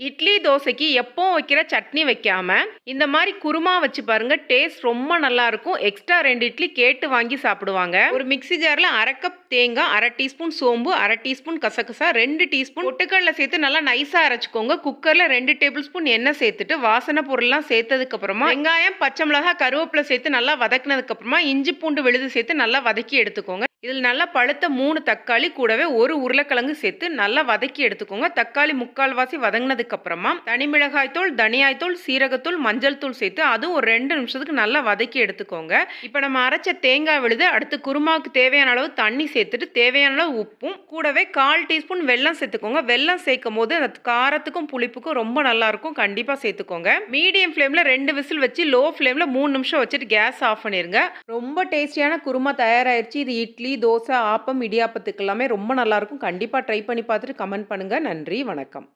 இட்லி தோசைக்கு எப்போ வைக்கிற சட்னி வைக்காம இந்த மாதிரி குருமா வச்சு பாருங்க டேஸ்ட் ரொம்ப நல்லா இருக்கும். எக்ஸ்ட்ரா ரெண்டு இட்லி கேட்டு வாங்கி சாப்பிடுவாங்க. ஒரு மிக்ஸி ஜார்ல அரை கப் தேங்காய் அரை டீஸ்பூன் சோம்பு அரை டீஸ்பூன் கசகசா ரெண்டு டீஸ்பூன் பொட்டுக்கடலை சேர்த்து நல்லா நைஸா அரைச்சிக்கோங்க. குக்கர்ல ரெண்டு டேபிள் ஸ்பூன் எண்ணெய் சேர்த்துட்டு வாசனை பொருள்லாம் சேர்த்ததுக்கு அப்புறமா வெங்காயம் பச்சை மிளகாய் கருவேப்பிலை சேர்த்து நல்லா வதக்குனதுக்கு அப்புறமா இஞ்சி பூண்டு விழுது சேர்த்து நல்லா வதக்கி எடுத்துக்கோங்க. இதில் நல்லா பழுத்த மூணு தக்காளி கூடவே ஒரு உருளைக்கிழங்கு சேர்த்து நல்லா வதக்கி எடுத்துக்கோங்க. தக்காளி முக்கால்வாசி வதங்கினதுக்கு அப்புறமா தனி மிளகாய்த்தூள் தனியாய்த்தூள் சீரகத்தூள் மஞ்சள் தூள் சேர்த்து அதுவும் ஒரு ரெண்டு நிமிஷத்துக்கு நல்லா வதக்கி எடுத்துக்கோங்க. இப்போ நம்ம அரைச்ச தேங்காய் விழுது அடுத்து குருமாவுக்கு தேவையான அளவு தண்ணி சேர்த்துட்டு தேவையான அளவு உப்பும் கூடவே கால் டீஸ்பூன் வெல்லம் சேர்த்துக்கோங்க. வெல்லம் சேர்க்கும் போது அந்த காரத்துக்கும் புளிப்புக்கும் ரொம்ப நல்லா இருக்கும். கண்டிப்பாக சேர்த்துக்கோங்க. மீடியம் ஃப்ளேமில் ரெண்டு விசில் வச்சு லோ ஃப்ளேமில் மூணு நிமிஷம் வச்சுட்டு கேஸ் ஆஃப் பண்ணிருங்க. ரொம்ப டேஸ்டியான குருமா தயாராகிடுச்சு இது இட்லி இட்லி தோசை ஆப்பம் இடியாப்பத்துக்கு எல்லாமே ரொம்ப நல்லாயிருக்கும் கண்டிப்பாக ட்ரை பண்ணி பார்த்துட்டு கமெண்ட் பண்ணுங்கள் நன்றி வணக்கம்.